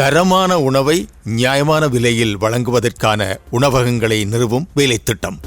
தரமான உணவை நியாயமான விலையில் வழங்குவதற்கான உணவகங்களை நிறுவும் வேலைத்திட்டம்.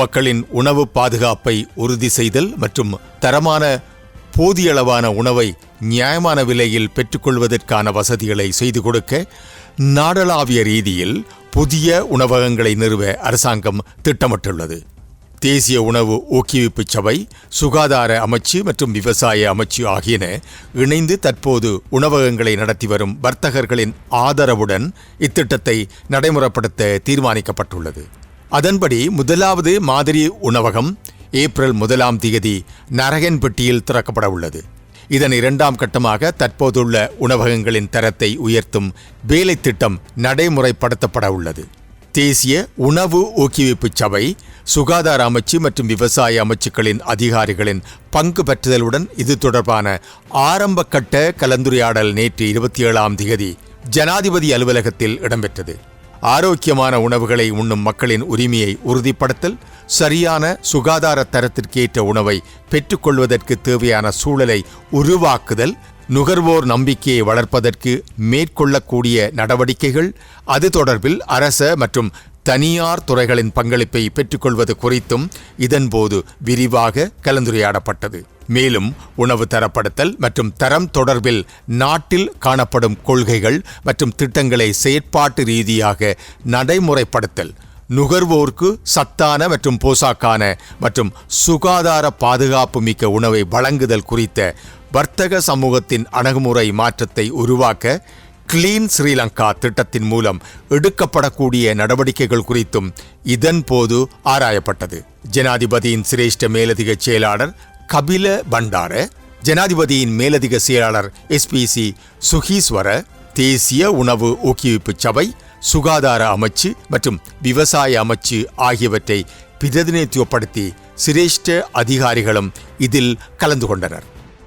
மக்களின் உணவு பாதுகாப்பை உறுதி செய்தல் மற்றும் தரமான போதியளவான உணவை நியாயமான விலையில் பெற்றுக்கொள்வதற்கான வசதிகளை செய்து கொடுக்க நாடளாவிய ரீதியில் புதிய உணவகங்களை நிறுவ அரசாங்கம் திட்டமிட்டுள்ளது. தேசிய உணவு ஊக்குவிப்பு சபை சுகாதார அமைச்சு மற்றும் விவசாய அமைச்சு ஆகியன இணைந்து தற்போது உணவகங்களை நடத்தி வரும் வர்த்தகர்களின் ஆதரவுடன் இத்திட்டத்தை நடைமுறைப்படுத்த தீர்மானிக்கப்பட்டுள்ளது. அதன்படி முதலாவது மாதிரி உணவகம் ஏப்ரல் முதலாம் தேதி நரகன்பட்டியில் திறக்கப்பட உள்ளது. இதன் இரண்டாம் கட்டமாக தற்போதுள்ள உணவகங்களின் தரத்தை உயர்த்தும் வேலை திட்டம் நடைமுறைப்படுத்தப்பட உள்ளது. தேசிய உணவு ஊக்குவிப்பு சபை சுகாதார அமைச்சு மற்றும் விவசாய அமைச்சுக்களின் அதிகாரிகளின் பங்கு பெற்றுதலுடன் இது தொடர்பான ஆரம்ப கட்ட கலந்துரையாடல் நேற்று இருபத்தி ஏழாம் தேதி ஜனாதிபதி அலுவலகத்தில் இடம்பெற்றது. ஆரோக்கியமான உணவுகளை உண்ணும் மக்களின் உரிமையை உறுதிப்படுத்தல் சரியான சுகாதார தரத்திற்கேற்ற உணவை பெற்றுக்கொள்வதற்கு தேவையான சூழலை உருவாக்குதல் நுகர்வோர் நம்பிக்கையை வளர்ப்பதற்கு மேற்கொள்ளக்கூடிய நடவடிக்கைகள் அது தொடர்பில் அரச மற்றும் தனியார் துறைகளின் பங்களிப்பை பெற்றுக்கொள்வது குறித்தும் இதன்போது விரிவாக கலந்துரையாடப்பட்டது. மேலும் உணவு தரப்படுத்தல் மற்றும் தரம் தொடர்பில் நாட்டில் காணப்படும் கொள்கைகள் மற்றும் திட்டங்களை செயற்பாட்டு ரீதியாக நடைமுறைப்படுத்தல் நுகர்வோருக்கு சத்தான மற்றும் போசாக்கான மற்றும் சுகாதார பாதுகாப்பு மிக்க உணவை வழங்குதல் குறித்த வர்த்தக சமூகத்தின் அணுகுமுறை மாற்றத்தை உருவாக்க கிளீன் ஸ்ரீலங்கா திட்டத்தின் மூலம் எடுக்கப்படக்கூடிய நடவடிக்கைகள் குறித்தும் இதன் போது ஆராயப்பட்டது. ஜனாதிபதியின் சிரேஷ்ட மேலதிக செயலாளர் கபில பண்டார ஜனாதிபதியின் மேலதிக செயலாளர் எஸ்பிசி சுகீஸ்வர தேசிய உணவு ஊக்குவிப்பு சபை சுகாதார அமைச்சு மற்றும் விவசாய அமைச்சு ஆகியவற்றை பிரதிநிதித்துவப்படுத்தி சிரேஷ்ட அதிகாரிகளும் இதில் கலந்து கொண்டனர்.